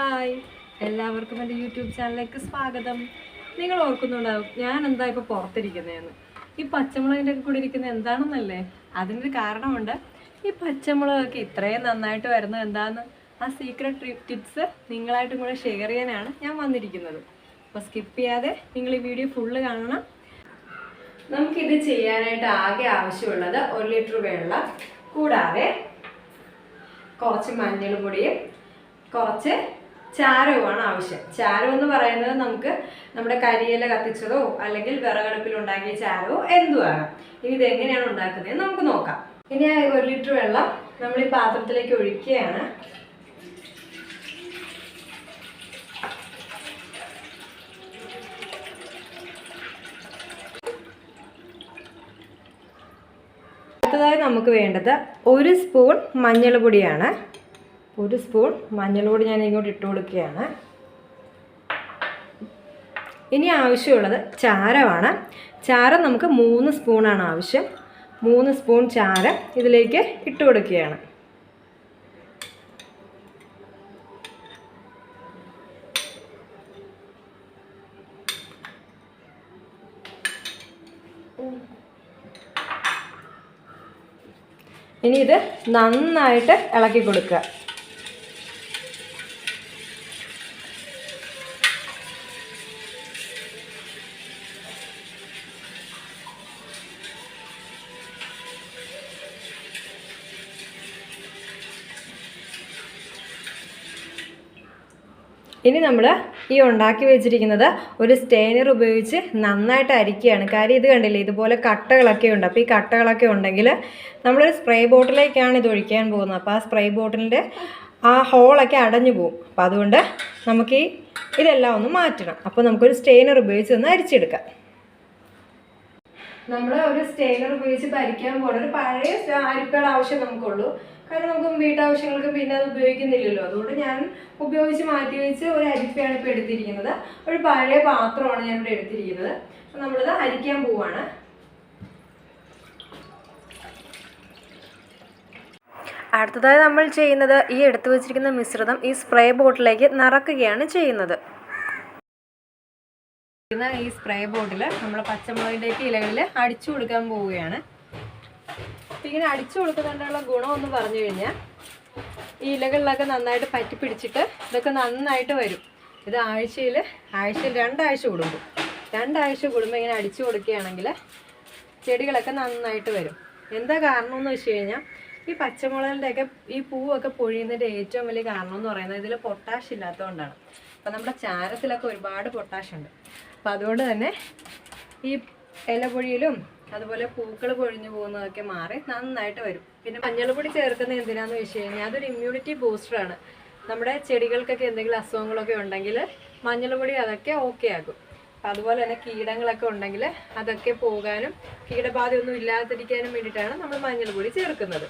Hi. എല്ലാവർക്കും എന്റെ YouTube ചാനലിലേക്ക് സ്വാഗതം. നിങ്ങൾ ഓർക്കുന്നുണ്ടാവും ഞാൻ എന്താ ഇപ്പോൾ പുറത്തിരിക്കുന്നതെന്ന് ഈ പച്ചമുളകിന്റെ ഒക്കെ കൂടെ ഇരിക്കുന്നത് എന്താണെന്നല്ലേ? അതിനൊരു കാരണമുണ്ട്. ഈ പച്ചമുളകൊക്കെ ഇത്രയും നന്നായിട്ട് വരുന്നത് എന്താണെന്ന് ആ സീക്രട്ട് ടിപ്സ് നിങ്ങളായിട്ടും കൂടെ ഷെയർ ചെയ്യാനാണ് ഞാൻ വന്നിരിക്കുന്നത്. അപ്പോൾ സ്കിപ്പ് ചെയ്യാതെ നിങ്ങൾ ഈ വീഡിയോ ഫുള്ള് കാണണം. നമുക്കിത് ചെയ്യാനായിട്ട് ആകെ ആവശ്യമുള്ളത് ഒരു ലിറ്റർ വെള്ളം. കൂടാതെ കുറച്ച് മഞ്ഞൾ പൊടിയും കുറച്ച് ചാരവുമാണ് ആവശ്യം. ചാരം എന്ന് പറയുന്നത് നമുക്ക് നമ്മുടെ കരിയില കത്തിച്ചതോ അല്ലെങ്കിൽ വിറകടുപ്പിൽ ഉണ്ടാക്കിയ ഇനി ഇത് എങ്ങനെയാണ് ഉണ്ടാക്കുന്നത് നമുക്ക് നോക്കാം. ഇനി ആ ഒരു ലിറ്റർ വെള്ളം നമ്മൾ ഈ പാത്രത്തിലേക്ക് ഒഴിക്കുകയാണ്. അടുത്തതായി നമുക്ക് വേണ്ടത് ഒരു സ്പൂൺ മഞ്ഞൾ പൊടിയാണ് ഒരു സ്പൂൺ മഞ്ഞളോട് ഞാൻ ഇങ്ങോട്ട് ഇട്ട് കൊടുക്കുകയാണ്. ഇനി ആവശ്യമുള്ളത് ചാരമാണ്. ചാരം നമുക്ക് മൂന്ന് സ്പൂണാണ് ആവശ്യം. മൂന്ന് സ്പൂൺ ചാരം ഇതിലേക്ക് ഇട്ട് കൊടുക്കുകയാണ്. ഇനി ഇത് നന്നായിട്ട് ഇളക്കി കൊടുക്കുക. ഇനി നമ്മൾ ഈ ഉണ്ടാക്കി വെച്ചിരിക്കുന്നത് ഒരു സ്റ്റെയിനർ ഉപയോഗിച്ച് നന്നായിട്ട് അരിക്കുകയാണ്. കാര്യം ഇത് കണ്ടില്ലേ ഇതുപോലെ കട്ടകളൊക്കെ ഉണ്ട്. അപ്പോൾ ഈ കട്ടകളൊക്കെ ഉണ്ടെങ്കിൽ നമ്മളൊരു സ്പ്രേ ബോട്ടിലേക്കാണ് ഇത് ഒഴിക്കാൻ പോകുന്നത്. അപ്പോൾ ആ സ്പ്രേ ബോട്ടിലിന്റെ ആ ഹോളൊക്കെ അടഞ്ഞു പോകും. അപ്പോൾ അതുകൊണ്ട് നമുക്ക് ഈ ഇതെല്ലാം ഒന്ന് മാറ്റണം. അപ്പോൾ നമുക്കൊരു സ്റ്റെയിനർ ഉപയോഗിച്ച് ഒന്ന് അരിച്ചെടുക്കാം. നമ്മൾ ഒരു സ്റ്റെയിനർ ഉപയോഗിച്ച് പരിക്കാൻ പോകണം ഒരു പഴയ അരിപ്പയുടെ ആവശ്യം നമുക്കുള്ളൂ. കാരണം നമുക്ക് വീട്ടാവശ്യങ്ങൾക്ക് പിന്നെ അത് ഉപയോഗിക്കുന്നില്ലല്ലോ. അതുകൊണ്ട് ഞാൻ ഉപയോഗിച്ച് മാറ്റി വെച്ച് ഒരു അരിപ്പയാണ് ഇപ്പോൾ എടുത്തിരിക്കുന്നത്. ഒരു പഴയ പാത്രമാണ് ഞാൻ ഇവിടെ എടുത്തിരിക്കുന്നത്. അപ്പോൾ നമ്മളിത് അരിക്കാൻ പോവാണ്. അടുത്തതായി നമ്മൾ ചെയ്യുന്നത് ഈ എടുത്തു വെച്ചിരിക്കുന്ന മിശ്രിതം ഈ സ്പ്രേ ബോട്ടിലേക്ക് നിറക്കുകയാണ് ചെയ്യുന്നത്. ഈ സ്പ്രേ ബോട്ടിൽ നമ്മൾ പച്ചമുളകിന്റെയൊക്കെ ഇലകളിൽ അടിച്ചു കൊടുക്കാൻ പോവുകയാണ്. അപ്പം ഇങ്ങനെ അടിച്ചു കൊടുക്കുന്നതിനുള്ള ഗുണം പറഞ്ഞു കഴിഞ്ഞാൽ ഈ ഇലകളിലൊക്കെ നന്നായിട്ട് പറ്റി പിടിച്ചിട്ട് ഇതൊക്കെ നന്നായിട്ട് വരും. ഇത് ആഴ്ചയിൽ ആഴ്ചയിൽ രണ്ടാഴ്ച കൂടുമ്പോൾ. രണ്ടാഴ്ച കൂടുമ്പോൾ ഇങ്ങനെ അടിച്ചു കൊടുക്കുകയാണെങ്കിൽ ചെടികളൊക്കെ നന്നായിട്ട് വരും. എന്താ കാരണം എന്ന് വെച്ച് കഴിഞ്ഞാൽ ഈ പച്ചമുളകിന്റെയൊക്കെ ഈ പൂവൊക്കെ പൊഴിയുന്നതിന്റെ ഏറ്റവും വലിയ കാരണം എന്ന് പറയുന്നത് ഇതിൽ പൊട്ടാഷ് ഇല്ലാത്തതുകൊണ്ടാണ്. അപ്പം നമ്മുടെ ചാരത്തിലൊക്കെ ഒരുപാട് പൊട്ടാഷ് ഉണ്ട്. അപ്പം അതുകൊണ്ട് തന്നെ ഈ ഇലപൊഴിയിലും അതുപോലെ പൂക്കൾ പൊഴിഞ്ഞു പോകുന്നതൊക്കെ മാറി നന്നായിട്ട് വരും. പിന്നെ മഞ്ഞൾപ്പൊടി ചേർക്കുന്ന എന്തിനാന്ന് വെച്ച് കഴിഞ്ഞാൽ അതൊരു ഇമ്മ്യൂണിറ്റി ബൂസ്റ്ററാണ് നമ്മുടെ ചെടികൾക്കൊക്കെ എന്തെങ്കിലും അസുഖങ്ങളൊക്കെ ഉണ്ടെങ്കിൽ മഞ്ഞൾപ്പൊടി അതൊക്കെ ഓക്കെ ആകും. അതുപോലെ തന്നെ കീടങ്ങളൊക്കെ ഉണ്ടെങ്കിൽ അതൊക്കെ പോകാനും കീടബാധയൊന്നും ഇല്ലാതിരിക്കാനും വേണ്ടിയിട്ടാണ് നമ്മൾ മഞ്ഞൾപ്പൊടി ചേർക്കുന്നത്.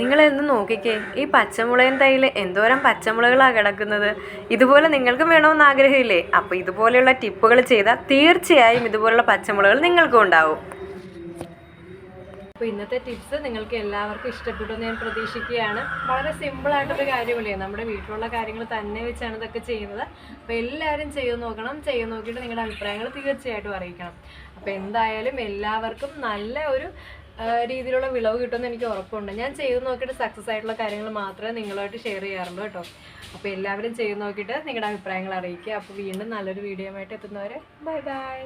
നിങ്ങൾ എന്ന് നോക്കിക്കേ. ഈ പച്ചമുളകൻ തൈയിൽ എന്തോരം പച്ചമുളകളാണ് കിടക്കുന്നത്? ഇതുപോലെ നിങ്ങൾക്കും വേണമെന്ന് ആഗ്രഹമില്ലേ? അപ്പോൾ ഇതുപോലെയുള്ള ടിപ്പുകൾ ചെയ്താൽ തീർച്ചയായും ഇതുപോലുള്ള പച്ചമുളകൾ നിങ്ങൾക്കും ഉണ്ടാവും. അപ്പോൾ ഇന്നത്തെ ടിപ്സ് നിങ്ങൾക്ക് എല്ലാവർക്കും ഇഷ്ടപ്പെട്ടു എന്ന് ഞാൻ പ്രതീക്ഷിക്കുകയാണ്. വളരെ സിമ്പിളായിട്ടൊരു കാര്യമല്ലേ? നമ്മുടെ വീട്ടിലുള്ള കാര്യങ്ങൾ തന്നെ വെച്ചാണ് ഇതൊക്കെ ചെയ്യുന്നത്. അപ്പോൾ എല്ലാവരും ചെയ്ത് നോക്കണം. ചെയ്ത് നോക്കിയിട്ട് നിങ്ങളുടെ അഭിപ്രായങ്ങൾ തീർച്ചയായിട്ടും അറിയിക്കണം. അപ്പോൾ എന്തായാലും എല്ലാവർക്കും നല്ല ഒരു രീതിയിലുള്ള വിളവ് കിട്ടുമെന്ന് എനിക്ക് ഉറപ്പുണ്ട്. ഞാൻ ചെയ്ത് നോക്കിയിട്ട് സക്സസ് ആയിട്ടുള്ള കാര്യങ്ങൾ മാത്രമേ നിങ്ങളുമായിട്ട് ഷെയർ ചെയ്യാറുള്ളൂ കേട്ടോ. അപ്പോൾ എല്ലാവരും ചെയ്ത് നോക്കിയിട്ട് നിങ്ങളുടെ അഭിപ്രായങ്ങൾ അറിയിക്കുക. അപ്പോൾ വീണ്ടും നല്ലൊരു വീഡിയോ ആയിട്ട് എത്തുന്നവരെ ബൈ ബൈ